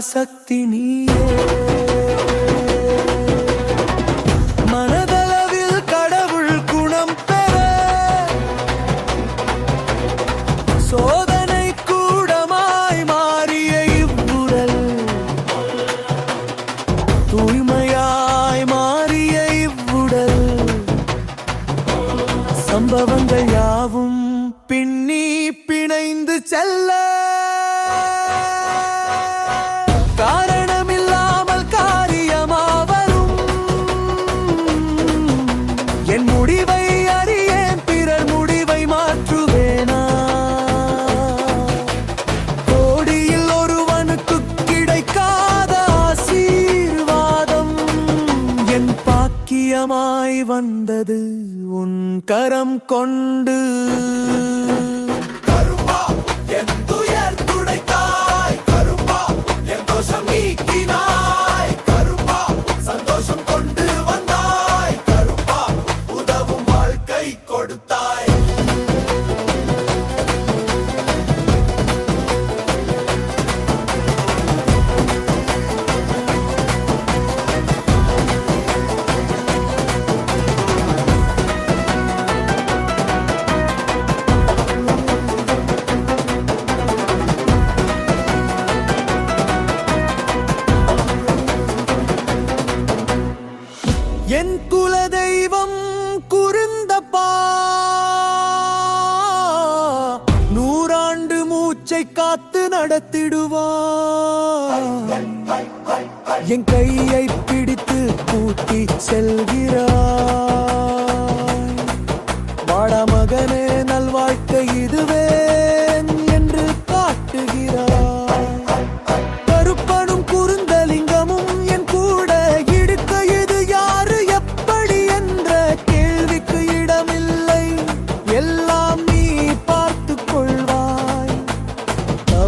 சக்தி நீயே. மனதளவில் கடவுள் குணம் பெற. சோதனை கூடமாய் மாறிய இவ்வுடல். தூய்மையாய் மாறிய இவ்வுடல். சம்பவங்கள் யாவும் பின்னி பிணைந்து செல்ல. தைரியமாய் வந்தது உன் கரம் கொண்டு. குலதெய்வம் குருந்தப்பா நூறாண்டு மூச்சை காத்து நடத்திடுவா. என் கையை பிடித்து பூட்டி செல்கிறார்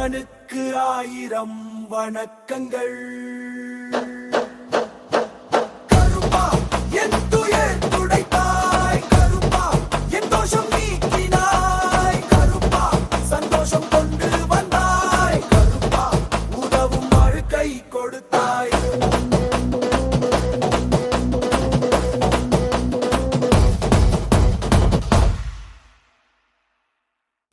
இறைவனுக்கு ஆயிரம் வணக்கங்கள். கருப்பா என் துயர் துடைத்தாய். கருப்பா என் தோஷம் நீக்கினாய். கருப்பா சந்தோஷம் கொண்டு வந்தாய். கருப்பா உதவும் கொடுத்தாய்.